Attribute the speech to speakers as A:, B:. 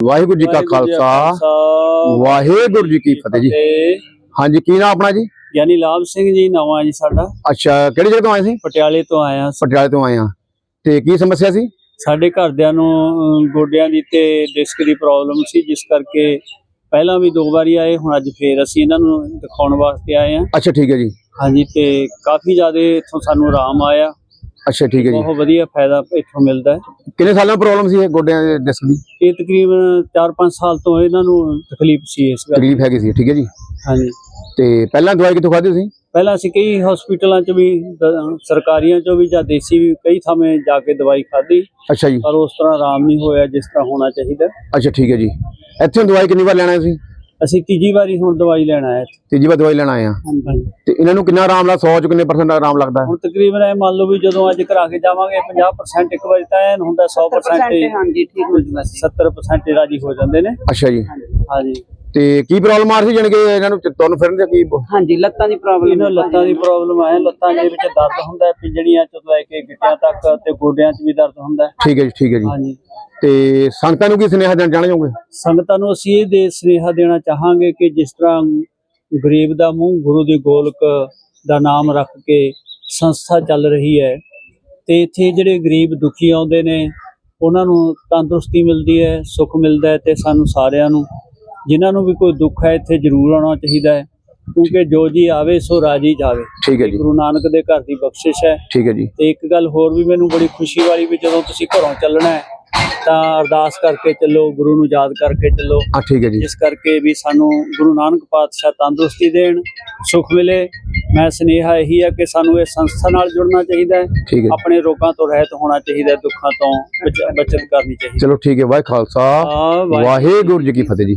A: ਵਾਹਿਗੁਰੂ ਜੀ ਕਾ ਖਾਲਸਾ ਵਾਹਿਗੁਰੂ ਜੀ ਕੀ ਫਤਿਹ ਜੀ। ਹਾਂਜੀ ਕੀ ਨਾਮ ਆਪਣਾ ਜੀ?
B: ਯਾਨੀ ਲਾਭ ਸਿੰਘ ਜੀ ਨਵਾਂ ਜੀ ਸਾਡਾ।
A: ਅੱਛਾ ਕਿਹੜੀ ਜਗ੍ਹਾ ਤੋਂ ਆਏ ਸੀ?
B: ਪਟਿਆਲੇ ਤੋਂ ਆਇਆ
A: ਪਟਿਆਲੇ ਤੋਂ ਆਏ ਆ ਤੇ ਕੀ ਸਮੱਸਿਆ ਸੀ?
B: ਸਾਡੇ ਘਰਦਿਆਂ ਨੂੰ ਗੋਡਿਆਂ ਦੀ ਤੇ ਡਿਸਕ ਦੀ ਪ੍ਰੋਬਲਮ ਸੀ ਜਿਸ ਕਰਕੇ ਪਹਿਲਾਂ ਵੀ ਦੋ ਵਾਰੀ ਆਏ ਹੁਣ ਅੱਜ ਫੇਰ ਅਸੀਂ ਇਹਨਾਂ ਨੂੰ ਦਿਖਾਉਣ ਵਾਸਤੇ ਆਏ ਹਾਂ।
A: ਅੱਛਾ ਠੀਕ ਹੈ ਜੀ।
B: ਹਾਂਜੀ ਤੇ ਕਾਫੀ ਜ਼ਿਆਦਾ ਇੱਥੋਂ ਸਾਨੂੰ ਆਰਾਮ ਆਇਆ।
A: ਅੱਛਾ ਠੀਕ ਹੈ ਜੀ।
B: ਬਹੁਤ ਵਧੀਆ ਫਾਇਦਾ ਇੱਥੋਂ ਮਿਲਦਾ ਹੈ।
A: ਕਿੰਨੇ ਸਾਲਾਂ ਪ੍ਰੋਬਲਮ ਸੀ ਇਹ ਗੋਡਿਆਂ ਦੇ ਡਿਸਕ ਦੀ?
B: ਇਹ ਤਕਰੀਬਨ 4-5 ਸਾਲ ਤੋਂ ਇਹਨਾਂ ਨੂੰ ਤਕਲੀਫ ਸੀ ਇਸ ਗੱਲ
A: ਤਕਲੀਫ ਹੈਗੀ ਸੀ ਠੀਕ ਹੈ ਜੀ।
B: ਹਾਂਜੀ।
A: ਤੇ ਪਹਿਲਾਂ ਦਵਾਈ ਕਿੱਥੋਂ ਖਾਧੀ ਸੀ
B: ਪਹਿਲਾਂ ਅਸੀਂ ਕਈ ਹਸਪੀਟਲਾਂ 'ਚ ਵੀ ਦ- ਸਰਕਾਰੀਆਂ 'ਚੋਂ ਵੀ ਜਾਂ ਦੇਸੀ ਵੀ ਕਈ ਥਾਵੇਂ ਜਾ ਕੇ ਦਵਾਈ ਖਾਧੀ।
A: ਅੱਛਾ ਜੀ।
B: ਪਰ ਉਸ ਤਰ੍ਹਾਂ ਆਰਾਮ ਨਹੀਂ ਹੋਇਆ ਜਿਸ ਤਰ੍ਹਾਂ ਹੋਣਾ ਚਾਹੀਦਾ।
A: ਅੱਛਾ ਠੀਕ ਹੈ ਜੀ। ਇੱਥੇ ਦਵਾਈ ਕਿੰਨੀ ਵਾਰ ਲੈਣਾ ਸੀ
B: ਅਸੀਂ ਤੀਜੀ ਵਾਰੀ ਹੁਣ ਦਵਾਈ ਲੈਣ ਆਏ ਇੱਥੇ।
A: ਤੀਜੀ ਵਾਰ ਦਵਾਈ ਲੈਣ ਆਏ ਆ
B: ਹਾਂਜੀ
A: ਤੇ ਇਹਨਾਂ ਨੂੰ ਕਿੰਨਾ ਆਰਾਮ ਲੱਗਦਾ? 100 ਚ ਕਿੰਨੇ ਪਰਸੈਂਟ ਆਰਾਮ ਲੱਗਦਾ? ਹੈ
B: ਹੁਣ ਤਕਰੀਬਨ ਇਹ ਮੰਨ ਲਓ ਵੀ ਜਦੋਂ ਅੱਜ ਕਰਾ ਕੇ ਜਾਵਾਂਗੇ 50% ਇੱਕ ਵਾਰੀ ਤਾਂ ਐਨ ਹੁੰਦਾ 100% ਹੀ
C: ਹਾਂਜੀ ਠੀਕ ਹੋ ਜੂਗਾ
B: 70% ਰਾਜੀ ਹੋ ਜਾਂਦੇ ਨੇ।
A: ਅੱਛਾ ਜੀ।
B: ਹਾਂਜੀ।
A: ਤੇ ਕੀ ਪ੍ਰੋਬਲਮ ਆ ਰਹੀ ਸੀ? ਜਾਣੀ ਕਿ ਇਹਨਾਂ ਨੂੰ ਤੁਰਨ ਫਿਰਨ ਦੇ ਕੀ
C: ਹਾਂਜੀ ਲੱਤਾਂ ਦੀ ਪ੍ਰੋਬਲਮ
B: ਇਹਨਾਂ ਲੱਤਾਂ ਦੀ ਪ੍ਰੋਬਲਮ ਹੈ ਲੱਤਾਂ ਦੇ ਵਿੱਚ ਦਰਦ ਹੁੰਦਾ ਹੈ ਪਿੰਜੜੀਆਂ ਤੋਂ ਲੈ ਕੇ ਗਿੱਟਿਆਂ ਤੱਕ ਤੇ ਗੋਡਿਆਂ 'ਚ ਵੀ ਦਰਦ ਹੁੰਦਾ। ਹੈ
A: ਠੀਕ ਹੈ ਜੀ ਠੀਕ ਹੈ ਜੀ।
B: ਹਾਂਜੀ।
A: ਤੇ ਸੰਗਤਾਂ ਨੂੰ ਕੀ ਸੁਨੇਹਾ ਦੇਣਾ ਚਾਹਣਾ ਚਾਹੋਗੇ
B: ਸੰਗਤਾਂ ਨੂੰ ਅਸੀਂ ਇਹ ਦੇ ਸੁਨੇਹਾ ਦੇਣਾ ਚਾਹਾਂਗੇ ਕਿ ਜਿਸ ਤਰ੍ਹਾਂ ਗਰੀਬ ਦਾ ਮੂੰਹ ਗੁਰੂ ਦੀ ਗੋਲਕ ਦਾ ਨਾਮ ਰੱਖ ਕੇ ਸੰਸਥਾ ਚੱਲ ਰਹੀ ਹੈ ਤੇ ਇੱਥੇ ਜਿਹੜੇ ਗਰੀਬ ਦੁਖੀ ਆਉਂਦੇ ਨੇ ਉਹਨਾਂ ਨੂੰ ਤੰਦਰੁਸਤੀ ਮਿਲਦੀ ਹੈ ਸੁੱਖ ਮਿਲਦਾ ਹੈ ਤੇ ਸਾਨੂੰ ਸਾਰਿਆਂ ਨੂੰ ਜਿਨ੍ਹਾਂ ਨੂੰ ਵੀ ਕੋਈ ਦੁੱਖ ਹੈ ਇੱਥੇ ਜ਼ਰੂਰ ਆਉਣਾ ਚਾਹੀਦਾ ਹੈ ਕਿਉਂਕਿ ਜੋ ਜੀ ਆਵੇ ਸੋ ਰਾਜੀ ਜਾਵੇ।
A: ਠੀਕ ਹੈ ਜੀ।
B: ਗੁਰੂ ਨਾਨਕ ਦੇ ਘਰ ਦੀ ਬਖਸ਼ਿਸ਼ ਹੈ।
A: ਠੀਕ ਹੈ ਜੀ।
B: ਤੇ ਇੱਕ ਗੱਲ ਹੋਰ ਵੀ ਮੈਨੂੰ ਬੜੀ ਖੁਸ਼ੀ ਵਾਲੀ ਵੀ ਜਦੋਂ ਤੁਸੀਂ ਘਰੋਂ ਚੱਲਣਾ ਹੈ ਤਾਂ ਅਰਦਾਸ ਕਰਕੇ ਚੱਲੋ ਗੁਰੂ ਨੂੰ ਯਾਦ ਕਰਕੇ ਚੱਲੋ।
A: ਹਾਂ ਠੀਕ ਹੈ ਜੀ।
B: ਜਿਸ ਕਰਕੇ ਵੀ ਸਾਨੂੰ ਗੁਰੂ ਨਾਨਕ ਪਾਤਸ਼ਾਹ ਤੰਦਰੁਸਤੀ ਦੇਣ ਸੁਖ ਮਿਲੇ। ਮੈਂ ਸਨੇਹਾ ਇਹੀ ਹੈ ਕਿ ਸਾਨੂੰ ਇਹ ਸੰਸਥਾ ਨਾਲ ਜੁੜਨਾ ਚਾਹੀਦਾ ਹੈ। ਆਪਣੇ ਰੋਗਾਂ ਤੋਂ ਰਹਿਤ ਹੋਣਾ ਚਾਹੀਦਾ ਦੁੱਖਾਂ ਤੋਂ ਬਚ- ਬਚਤ ਕਰਨੀ ਚਾਹੀਦੀ
A: ਚਲੋ ਠੀਕ ਹੈ। ਵਾਹਿ ਖਾਲਸਾ।
B: ਆ
A: ਵਾਹਿਗੁਰੂ ਜੀ ਕੀ ਫਤਿਹ ਜੀ।